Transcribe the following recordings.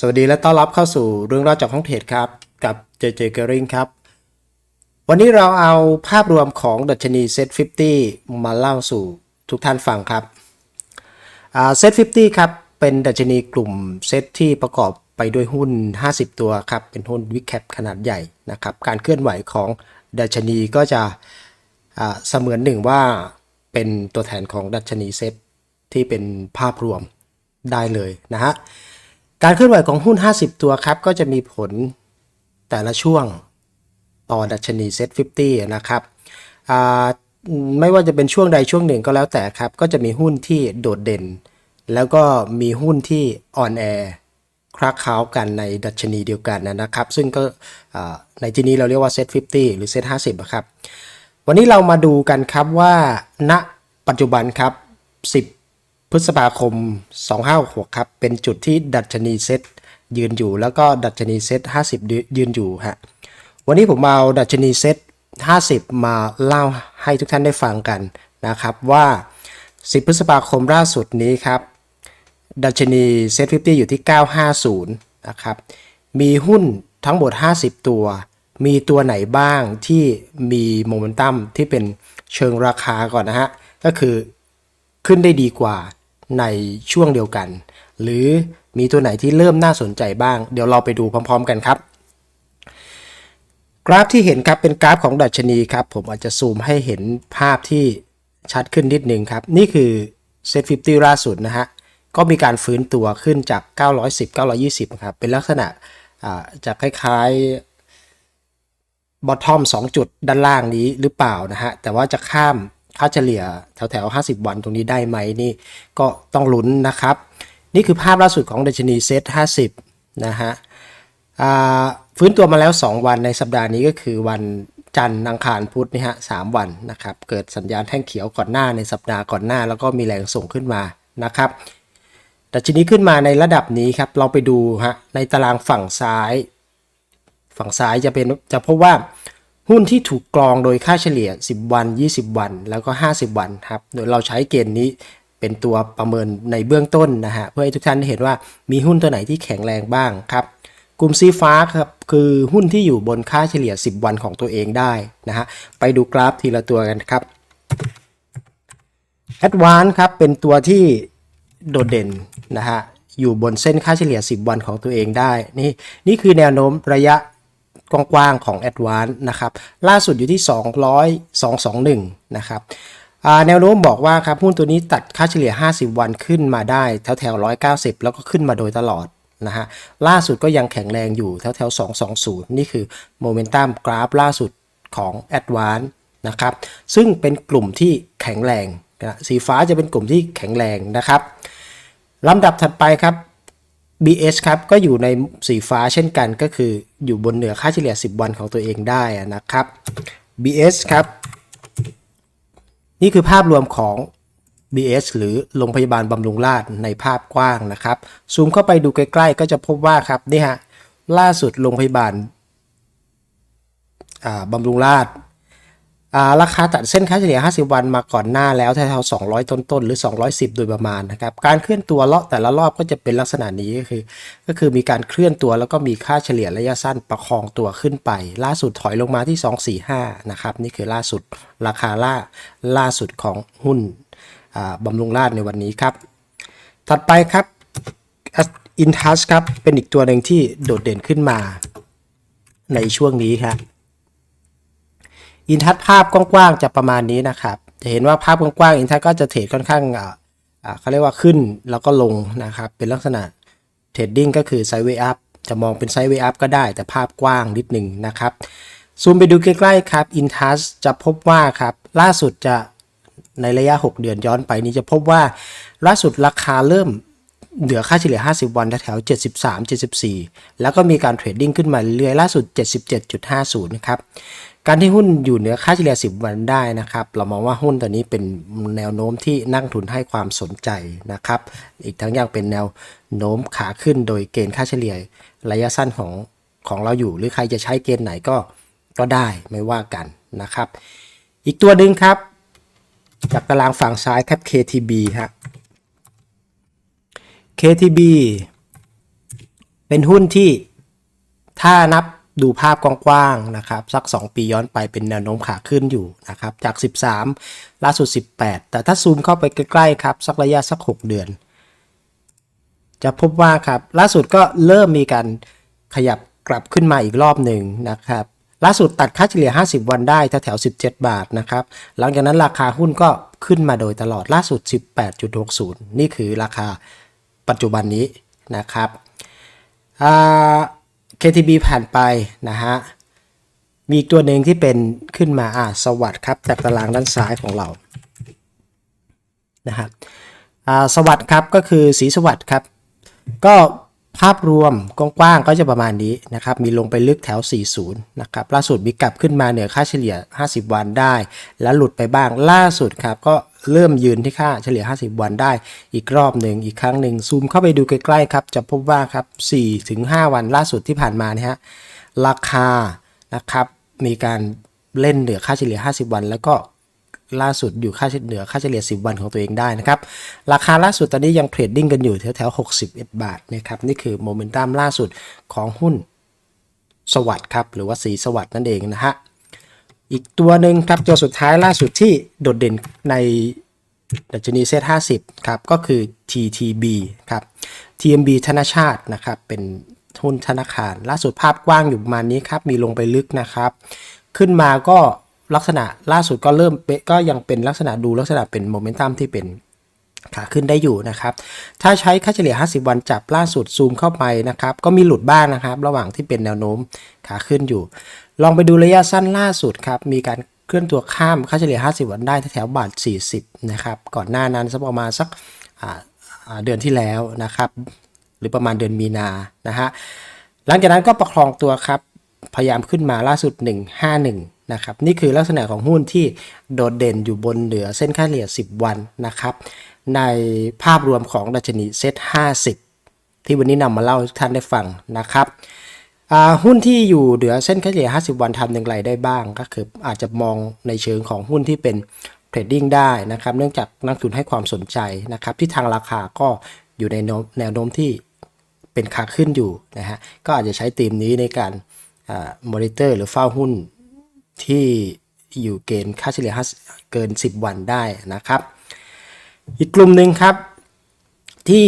สวัสดีและต้อนรับเข้าสู่เรื่องราวจากห้องเทรดครับ กับเจเจเกอริงครับ วันนี้เราเอาภาพรวมของดัชนีเซ็ต50 มาเล่าสู่ทุกท่านฟังครับเซ็ต50ครับ เป็นดัชนีกลุ่มเซ็ตที่ประกอบไปด้วยหุ้น 50 ตัวครับ เป็นหุ้นวิกแคปขนาดใหญ่นะครับ การเคลื่อนไหวของดัชนีก็จะเสมือนหนึ่งว่าเป็นตัวแทนของดัชนีเซ็ตที่เป็นภาพรวมได้เลยนะฮะ การเคลื่อนไหวของหุ้น 50 ตัวครับ ก็จะมีผลแต่ละช่วงต่อดัชนีเซ็ต50 นะครับไม่ว่าจะเป็นช่วงใดช่วงหนึ่งก็แล้วแต่ครับ ก็จะมีหุ้นที่โดดเด่น แล้วก็มีหุ้นที่อ่อนแอคลักเค้ากันในดัชนีเดียวกันนะครับ ซึ่งก็ในที่นี้เราเรียกว่าเซ็ต50 หรือเซ็ต50อะครับ วันนี้เรามาดูกันครับว่าณปัจจุบันครับ 10 พฤษภาคม 2566 ครับ เป็นจุดที่ดัชนีเซ็ตยืนอยู่ แล้วก็ดัชนีเซ็ต50 ยืนอยู่ฮะ วันนี้ผมเอาดัชนีเซ็ต50 มาเล่าให้ทุกท่านได้ฟังกันนะครับว่า 10 พฤษภาคมล่าสุดนี้ครับ ดัชนีเซ็ต50 อยู่ที่ 950 นะครับ มีหุ้นทั้งหมด 50 ตัว มีตัวไหนบ้างที่มีโมเมนตัมที่เป็นเชิงราคาก่อนนะฮะ ก็คือขึ้นได้ดีกว่า ในช่วงเดียวกัน หรือมีตัวไหนที่เริ่มน่าสนใจบ้าง เดี๋ยวเราไปดูพร้อม ๆ กันครับกราฟที่เห็นครับเป็นกราฟของดัชนีครับ ผมอาจจะซูมให้เห็นภาพที่ชัดขึ้นนิดนึงครับ นี่คือเซ็ต50ล่าสุดนะฮะ ก็มีการฟื้นตัวขึ้นจาก 910 920 ครับ เป็นลักษณะอ่าจะคล้ายๆบอททอม2 จุดด้านล่างนี้หรือเปล่านะฮะ แต่ว่าจะข้าม ค่าเฉลี่ยแถวๆ50 วันตรงนี้ได้ไหมนี่ก็ต้องลุ้นนะครับ นี่คือภาพล่าสุดของดัชนีเซ็ต50 นะฮะฟื้นตัวมาแล้ว 2 วันในสัปดาห์นี้ก็คือวันจันทร์อังคารพุธนี่ฮะสวันนะครับ เกิดสัญญาณแท่งเขียวก่อนหน้าในสัปดาห์ก่อนหน้า แล้วก็มีแรงส่งขึ้นมานะครับดัชนีขึ้นมาในระดับนี้ครับ เราไปดูฮะในตารางฝั่งซ้าย ฝั่งซ้ายจะเป็นจะพบว่า หุ้นที่ถูกกรองโดยค่าเฉลี่ย 10 วัน 20 วัน แล้วก็ 50 วันครับ โดยเราใช้เกณฑ์นี้เป็นตัวประเมินในเบื้องต้นนะฮะ เพื่อให้ทุกท่านได้เห็นว่ามีหุ้นตัวไหนที่แข็งแรงบ้างครับ กลุ่มสีฟ้าครับคือหุ้นที่อยู่บนค่าเฉลี่ย 10 วันของตัวเองได้นะฮะ ไปดูกราฟทีละตัวกันครับ Advance ครับเป็นตัวที่โดดเด่นนะฮะ อยู่บนเส้นค่าเฉลี่ย 10 วันของตัวเองได้ นี่นี่คือแนวโน้มระยะ กว้างๆของ Advance นะครับล่าสุดอยู่ที่ 200 221 นะครับแนวโน้มบอกว่าครับหุ้นตัวนี้ตัดค่าเฉลี่ย 50 วันขึ้นมาได้แถวแถวๆ190 แล้วก็ขึ้นมาโดยตลอดนะฮะล่าสุดก็ยังแข็งแรงอยู่แถวแถวๆ220 นี่คือโมเมนตัมกราฟล่าสุดของ Advance นะครับซึ่งเป็นกลุ่มที่แข็งแรงนะสีฟ้าจะเป็นกลุ่มที่แข็งแรงนะครับลำดับถัดไปครับ BS ครับก็อยู่ในสีฟ้าเช่นกันก็คืออยู่บนเหนือค่าเฉลี่ย 10 วันของตัวเองได้นะครับ BS ครับ นี่คือภาพรวมของ BS หรือโรงพยาบาลบำรุงราษฎร์ในภาพกว้างนะครับ ซูมเข้าไปดูใกล้ๆ ก็จะพบว่าครับนี่ฮะล่าสุดโรงพยาบาลบำรุงราษฎ ราคาตัดเส้นค่าเฉลี่ย 50 วันมาก่อนหน้าแล้วแถวๆ200 ต้นๆหรือ 210 โดยประมาณนะครับ การเคลื่อนตัวเลาะแต่ละรอบก็จะเป็นลักษณะนี้ก็คือ ก็คือมีการเคลื่อนตัวแล้วก็มีค่าเฉลี่ยระยะสั้นประคองตัวขึ้นไป ล่าสุดถอยลงมาที่ 245 นะครับ นี่คือล่าสุดราคาล่าล่าสุดของหุ้นบำรุงราษฎร์ในวันนี้ครับ ถัดไปครับอินทัสครับเป็นอีกตัวหนึ่งที่โดดเด่นขึ้นมาในช่วงนี้ครับ อินทัศภาพกว้างๆจะประมาณนี้นะครับ จะเห็นว่าภาพกว้างๆอินทัศก็จะเทรดค่อนข้างเขาเรียกว่าขึ้นแล้วก็ลงนะครับ เป็นลักษณะเทรดดิ้งก็คือไซด์เวย์อัพจะมองเป็นไซด์เวย์อัพก็ได้ แต่ภาพกว้างนิดหนึ่งนะครับ ซูมไปดูใกล้ๆครับอินทัสจะพบว่าครับล่าสุดจะในระยะ 6 เดือนย้อนไปนี้จะพบว่าล่าสุดราคาเริ่มเหลือค่าเฉลี่ย 50 วันแถวๆ73 74 แล้วก็มีการเทรดดิ้งขึ้นมาเรื่อยๆล่าสุด 77.50 นะครับ การที่หุ้นอยู่เหนือค่าเฉลี่ย 10 วันได้นะครับ เรามองว่าหุ้นตัวนี้เป็นแนวโน้มที่นักทุนให้ความสนใจนะครับ อีกทั้งยังเป็นแนวโน้มขาขึ้นโดยเกณฑ์ค่าเฉลี่ยระยะสั้นของของเราอยู่ หรือใครจะใช้เกณฑ์ไหนก็ก็ได้ไม่ว่ากันนะครับ อีกตัวหนึ่งครับ จากตารางฝั่งซ้ายครับ KTB ฮะ KTB เป็นหุ้นที่ถ้านับ ดูภาพกว้างๆนะครับ สัก 2 ปีย้อนไปเป็นแนวโน้มขาขึ้นอยู่นะครับ จาก 13 ล่าสุด 18 แต่ถ้าซูมเข้าไปใกล้ๆครับ สักระยะสัก 6 เดือน จะพบว่าครับ ล่าสุดก็เริ่มมีการขยับกลับขึ้นมาอีกรอบหนึ่งนะครับ ล่าสุดตัดค่าเฉลี่ย 50 วันได้แถวๆ17 บาทนะครับ หลังจากนั้นราคาหุ้นก็ขึ้นมาโดยตลอดล่าสุด 18.60 นี่คือราคาปัจจุบันนี้นะครับอ่า KTB ผ่านไปนะฮะ มีตัวหนึ่งที่เป็นขึ้นมาอ่าสวัสดครับจากตารางด้านซ้ายของเรานะครับสวัสดครับก็คือสีสวัสดครับ ก็ภาพรวมกว้างๆก็จะประมาณนี้นะครับ มีลงไปลึกแถว 40 นะครับ ล่าสุดมีกลับขึ้นมาเหนือค่าเฉลี่ย 50 วันได้ แล้วหลุดไปบ้างล่าสุดครับ ก็ เริ่มยืนที่ค่าเฉลี่ย 50 วันได้อีกรอบหนึ่งอีกครั้งหนึ่งซูมเข้าไปดูใกล้ๆครับ จะพบว่าครับ4-5วันล่าสุดที่ผ่านมานะฮะราคานะครับมีการเล่นเหนือค่าเฉลี่ย 50 วัน แล้วก็ล่าสุดอยู่ค่าเหนือค่าเฉลี่ย 10 วันของตัวเองได้นะครับ ราคาล่าสุดตอนนี้ยังเทรดดิ้งกันอยู่แถวๆ 61 บาทนะครับนี่คือโมเมนตัมล่าสุดของหุ้นสวัสด์ครับหรือว่าสีสวัสด์นั่นเองนะฮะ อีกตัวหนึ่งครับตัวสุดท้ายล่าสุดที่โดดเด่นในดัชนีเซ็ต50ครับก็คือ TTB ครับ TMB ธนาชาตินะครับเป็นหุ้นธนาคาร ล่าสุดภาพกว้างอยู่ประมาณนี้ครับมีลงไปลึกนะครับ ขึ้นมาก็ลักษณะล่าสุดก็เริ่มเป๊ะก็ยังเป็นลักษณะดูลักษณะเป็นโมเมนตัมที่เป็นขาขึ้นได้อยู่นะครับ ถ้าใช้ค่าเฉลี่ย 50 วันจับล่าสุดซูมเข้าไปนะครับ ก็มีหลุดบ้างนะครับ ระหว่างที่เป็นแนวโน้มขาขึ้นอยู่ ลองไปดูระยะสั้นล่าสุดครับ มีการเคลื่อนตัวข้ามค่าเฉลี่ย 50 วันได้แถวบาท 40 นะครับ ก่อนหน้านั้นสักประมาณสักเดือนที่แล้วนะครับ หรือประมาณเดือนมีนานะฮะหลังจากนั้นก็ประคองตัวครับ พยายามขึ้นมาล่าสุด 151 นะครับ นี่คือลักษณะของหุ้นที่โดดเด่นอยู่บนเหนือเส้นค่าเฉลี่ย 10 วันนะครับ ในภาพรวมของดัชนีเซ็ต50 ที่วันนี้นำมาเล่าให้ทุกท่านได้ฟังนะครับ หุ้นที่อยู่เหนือเส้นค่าเฉลี่ย 50 วันทำอย่างไรได้บ้าง ก็คืออาจจะมองในเชิงของหุ้นที่เป็นเทรดดิ้งได้นะครับ เนื่องจากนักทุนให้ความสนใจนะครับ ที่ทางราคาก็อยู่ในแนวโน้มที่เป็นขาขึ้นอยู่นะฮะ ก็อาจจะใช้ธีมนี้ในการมอนิเตอร์หรือเฝ้าหุ้นที่อยู่เกณฑ์ค่าเฉลี่ยเกิน 10 วันได้นะครับ อีกกลุ่มหนึ่งครับที่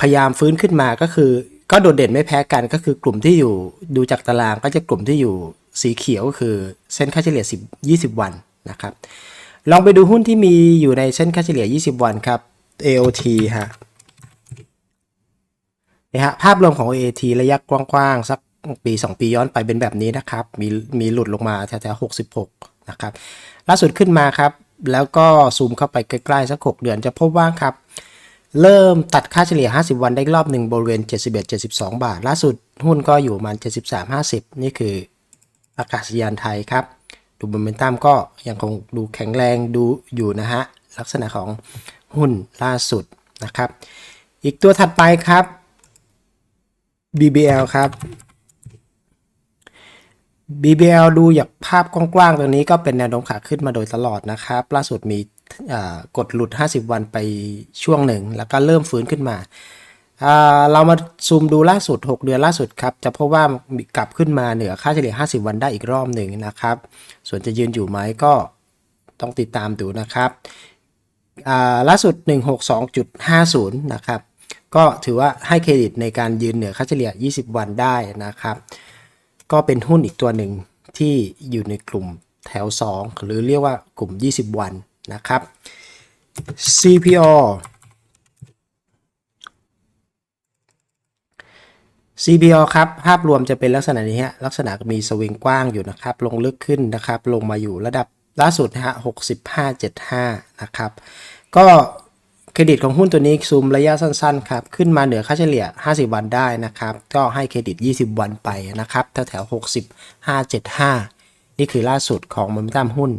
พยายามฟื้นขึ้นมาก็คือ ก็โดดเด่นไม่แพ้กันก็คือกลุ่มที่อยู่ดูจากตารางก็จะกลุ่มที่อยู่สีเขียวก็คือเส้นค่าเฉลี่ย10 20 วันนะครับ ลองไปดูหุ้นที่มีอยู่ในเส้นค่าเฉลี่ย 20 วันครับ AOT ฮะนะฮะภาพรวมของ AAT ระยะกว้างๆ สักปี 2 ปีย้อนไปเป็นแบบนี้นะครับ มีมีหลุดลงมาแถวๆ66 นะครับ ล่าสุดขึ้นมาครับ แล้วก็ซูมเข้าไปใกล้ๆ สัก 6 เดือนจะพบว่าครับ เริ่มตัดค่าเฉลี่ย 50 วันได้รอบหนึ่งบริเวณ 71-72 บาท ล่าสุดหุ้นก็อยู่ประมาณ 73-50 นี่คืออากาศยานไทยครับ ดูโมเมนตัมก็ยังคงดูแข็งแรงดูอยู่นะฮะ ลักษณะของหุ้นล่าสุดนะครับ อีกตัวถัดไปครับ BBL ครับ BBL ดูจากภาพกว้างๆตรงนี้ก็เป็นแนวโน้มขาขึ้นมาโดยตลอดนะครับ ล่าสุดมี กดหลุด 50 วันไปช่วงหนึ่ง แล้วก็เริ่มฟื้นขึ้นมาเรามาซูมดูล่าสุด 6 เดือนล่าสุดครับ จะพบว่ากลับขึ้นมาเหนือค่าเฉลี่ย 50 วันได้อีกรอบหนึ่งนะครับ ส่วนจะยืนอยู่ไหมก็ต้องติดตามดูนะครับอ่าล่าสุด 162.50 นะครับ ก็ถือว่าให้เครดิตในการยืนเหนือค่าเฉลี่ย 20 วันได้นะครับ ก็เป็นหุ้นอีกตัวหนึ่งที่อยู่ในกลุ่มแถว 2 หรือเรียกว่ากลุ่ม 20 วัน นะครับ CPO CPO ครับ ภาพรวมจะเป็นลักษณะนี้ฮะลักษณะมีสวิงกว้างอยู่นะครับ ลงลึกขึ้นนะครับ ลงมาอยู่ระดับล่าสุดนะฮะ65.75 นะครับ ก็เครดิตของหุ้นตัวนี้ซูมระยะสั้นๆครับ ขึ้นมาเหนือค่าเฉลี่ย 50 วันได้นะครับ ก็ให้เครดิต 20 วันไปนะครับแถวๆ65.75 นี่คือล่าสุดของมเมนตัมหุ้น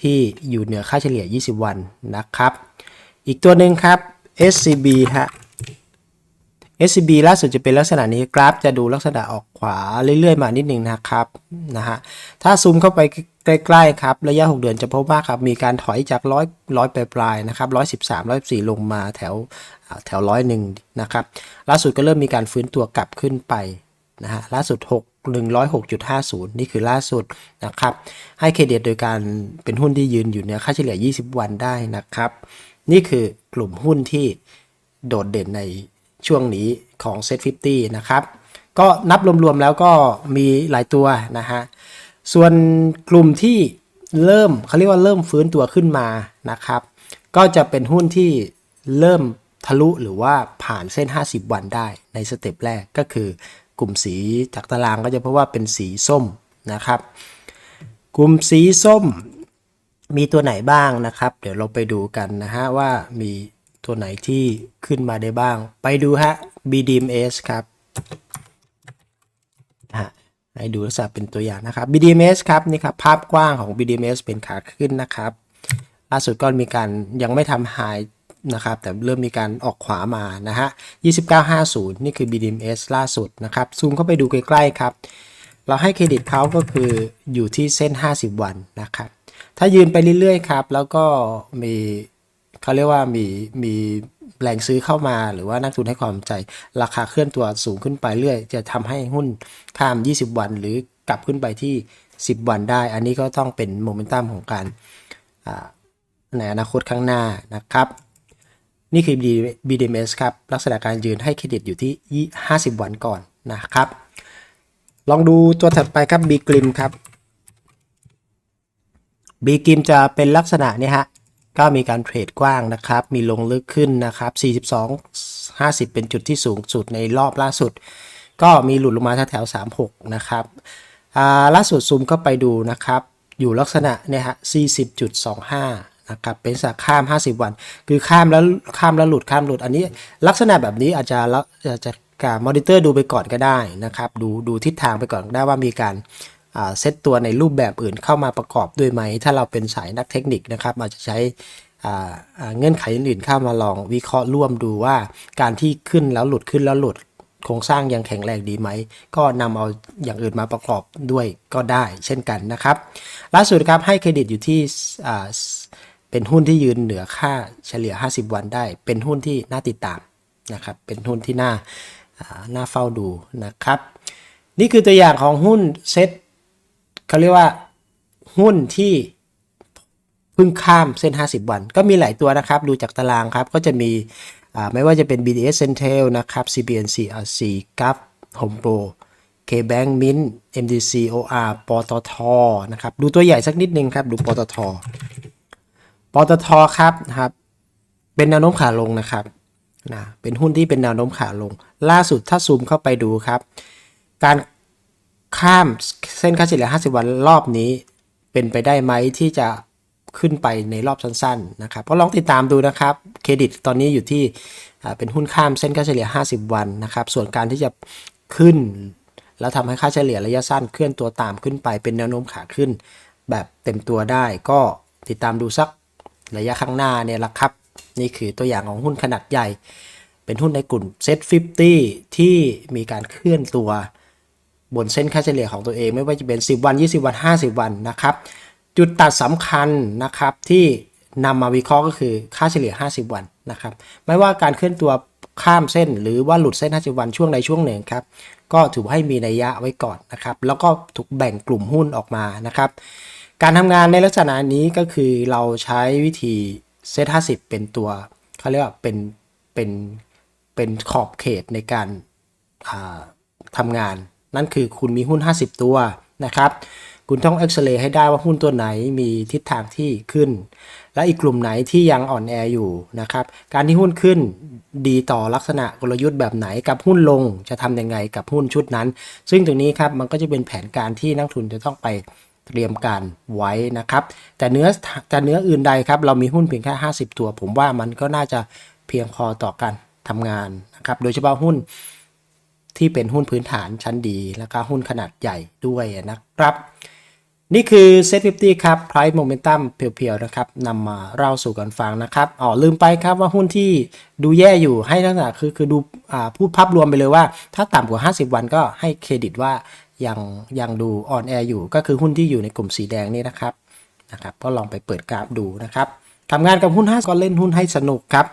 ที่อยู่เหนือค่าเฉลี่ย 20 วันนะครับ อีกตัวหนึ่งครับ SCB ฮะ SCB ล่าสุดจะเป็นลักษณะนี้กราฟจะดูลักษณะออกขวาเรื่อยๆมานิดนึงนะครับนะฮะถ้าซูมเข้าไปใกล้ๆครับระยะ 6 เดือนจะพบว่าครับมีการถอยจากร้อยร้อยปลายๆนะครับร้อยสิบสามร้อยสี่ลงมาแถวแถวร้อยหนึ่งนะครับล่าสุดก็เริ่มมีการฟื้นตัวกลับขึ้นไป นะฮะล่าสุด 6 106.50 นี่คือล่าสุดนะครับ ให้เครดิตโดยการเป็นหุ้นที่ยืนอยู่เหนือค่าเฉลี่ย 20 วันได้นะครับ นี่คือกลุ่มหุ้นที่โดดเด่นในช่วงนี้ของ Set 50 นะครับ ก็นับรวมๆแล้วก็มีหลายตัวนะฮะ ส่วนกลุ่มที่เริ่มเขาเรียกว่าเริ่มฟื้นตัวขึ้นมานะครับ ก็จะเป็นหุ้นที่เริ่มทะลุหรือว่าผ่านเส้น 50 วันได้ในสเต็ปแรกก็คือ กลุ่มสีจากตารางก็จะเพราะว่าเป็นสีส้มนะครับ กลุ่มสีส้มมีตัวไหนบ้างนะครับ เดี๋ยวเราไปดูกันนะฮะว่ามีตัวไหนที่ขึ้นมาได้บ้าง ไปดูฮะ BDMs ครับฮะให้ดูลักษณะเป็นตัวอย่างนะครับ BDMs ครับนี่ครับภาพกว้างของ BDMs เป็นขาขึ้นนะครับล่าสุดก็มีการยังไม่ทำหาย นะครับแต่เริ่มมีการออกขวามานะฮะ 2950 นี่คือ BDMs ล่าสุดนะครับ ซูมเข้าไปดูใกล้ๆครับ เราให้เครดิตเขาก็คืออยู่ที่เส้น 50 วันนะครับ ถ้ายืนไปเรื่อยๆครับ แล้วก็มีเขาเรียกว่ามีมีแรงซื้อเข้ามาหรือว่านักทุนให้ความสนใจ ราคาเคลื่อนตัวสูงขึ้นไปเรื่อย จะทำให้หุ้นข้าม 20 วัน หรือกลับขึ้นไปที่ 10 วันได้ อันนี้ก็ต้องเป็นโมเมนตัมของการในอนาคตข้างหน้านะครับ นี่คือ BDMs ครับ ลักษณะการยืนให้เครดิตอยู่ที่ 50 วันก่อนนะครับ ลองดูตัวถัดไปครับ B กริมครับ B กริมจะเป็นลักษณะนี้ฮะ ก็มีการเทรดกว้างนะครับ มีลงลึกขึ้นนะครับ 42 50 เป็นจุดที่สูงสุดในรอบล่าสุด ก็มีหลุดลงมาแถวๆ36 นะครับล่าสุดซูมก็ไปดูนะครับ อยู่ลักษณะเนี่ยฮะ40.25 นะครับเป็นสักข้าม 50 วัน คือข้ามแล้วข้ามแล้วหลุดข้ามหลุดอันนี้ ลักษณะแบบนี้อาจจะละอาจจะการมอนิเตอร์ดูไปก่อนก็ได้นะครับ ดูดูทิศทางไปก่อนได้ว่ามีการเซตตัวในรูปแบบอื่นเข้ามาประกอบด้วยไหม ถ้าเราเป็นสายนักเทคนิคนะครับอาจจะใช้เงื่อนไขอื่นๆเข้ามาลองวิเคราะห์ร่วมดูว่าการที่ขึ้นแล้วหลุดขึ้นแล้วหลุดโครงสร้างยังแข็งแรงดีไหม ก็นำเอาอย่างอื่นมาประกอบด้วยก็ได้เช่นกันนะครับ ล่าสุดครับให้เครดิตอยู่ที่ เป็นหุ้นที่ยืนเหนือค่าเฉลี่ย 50 วันได้ เป็นหุ้นที่น่าติดตามนะครับ เป็นหุ้นที่น่าน่าเฝ้าดูนะครับ นี่คือตัวอย่างของหุ้นเซ็ตเขาเรียกว่าหุ้นที่เพิ่งข้ามเส้น 50 วัน ก็มีหลายตัวนะครับ ดูจากตารางครับ ก็จะมีไม่ว่าจะเป็น BDS Central นะครับ CBNC RC GAF Home Pro KBank Mint MDC OR ปตทนะครับ ดูตัวใหญ่สักนิดนึงครับ ดูปตท ปตทครับนะครับ เป็นแนวโน้มขาลงนะครับนะเป็นหุ้นที่เป็นแนวโน้มขาลง ล่าสุดถ้าซูมเข้าไปดูครับ การข้ามเส้นค่าเฉลี่ย 50 วันรอบนี้ เป็นไปได้ไหมที่จะขึ้นไปในรอบสั้นๆนะครับก็ลองติดตามดูนะครับเครดิตตอนนี้อยู่ที่เป็นหุ้นข้ามเส้นค่าเฉลี่ย 50 วันนะครับ ส่วนการที่จะขึ้น แล้วทำให้ค่าเฉลี่ยระยะสั้นเคลื่อนตัวตามขึ้นไปเป็นแนวโน้มขาขึ้น แบบเต็มตัวได้ก็ติดตามดูสัก ระยะข้างหน้าเนี่ยละครับ นี่คือตัวอย่างของหุ้นขนาดใหญ่ เป็นหุ้นในกลุ่ม Set 50ที่มีการเคลื่อนตัวบนเส้นค่าเฉลี่ยของตัวเองไม่ว่าจะเป็น 10 วัน 20 วัน 50 วันนะครับ จุดตัดสำคัญนะครับที่นำมาวิเคราะห์ก็คือค่าเฉลี่ย 50 วันนะครับ ไม่ว่าการเคลื่อนตัวข้ามเส้น หรือว่าหลุดเส้น 50 วันช่วงใดช่วงหนึ่งครับ ก็ถือให้มีนัยยะไว้ก่อนนะครับ แล้วก็ถูกแบ่งกลุ่มหุ้นออกมานะครับ การทำงานในลักษณะนี้ก็คือเราใช้วิธีเซต50เป็นตัวเขาเรียกว่าเป็นเป็นเป็นขอบเขตในการาทำงาน นั่นคือคุณมีหุ้น 50 ตัวนะครับ คุณต้องเอ็กซเรย์ให้ได้ว่าหุ้นตัวไหนมีทิศทางที่ขึ้น และอีกกลุ่มไหนที่ยังอ่อนแออยู่นะครับ การที่หุ้นขึ้นดีต่อลักษณะกลยุทธ์แบบไหนกับหุ้นลงจะทำยังไงกับหุ้นชุดนั้น ซึ่งตรงนี้ครับมันก็จะเป็นแผนการที่นักทุนจะต้องไป เตรียมการไว้นะครับ แต่เนื้อแต่เนื้ออื่นใดครับ เรามีหุ้นเพียงแค่ 50 ตัว ผมว่ามันก็น่าจะเพียงพอต่อการทำงานนะครับ โดยเฉพาะหุ้นที่เป็นหุ้นพื้นฐานชั้นดี แล้วก็หุ้นขนาดใหญ่ด้วยนะครับ นี่คือเซต50ครับ Price Momentum เพียวๆนะครับนำมาเล่าสู่กันฟังนะครับอ๋อลืมไปครับว่าหุ้นที่ดูแย่อยู่ให้ลักษณะคือคือดูอ่าพูดภาพรวมไปเลยว่า ถ้าต่ำกว่า 50 วันก็ให้เครดิตว่ายังยังดูอ่อนแออยู่ ก็คือหุ้นที่อยู่ในกลุ่มสีแดงนี่นะครับนะครับก็ลองไปเปิดกราฟดูนะครับทำงานกับหุ้น 5 ก็เล่นหุ้นให้สนุกครับ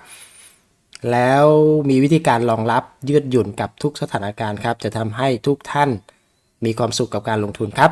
แล้วมีวิธีการรองรับยืดหยุ่นกับทุกสถานการณ์ครับ จะทำให้ทุกท่านมีความสุขกับการลงทุนครับ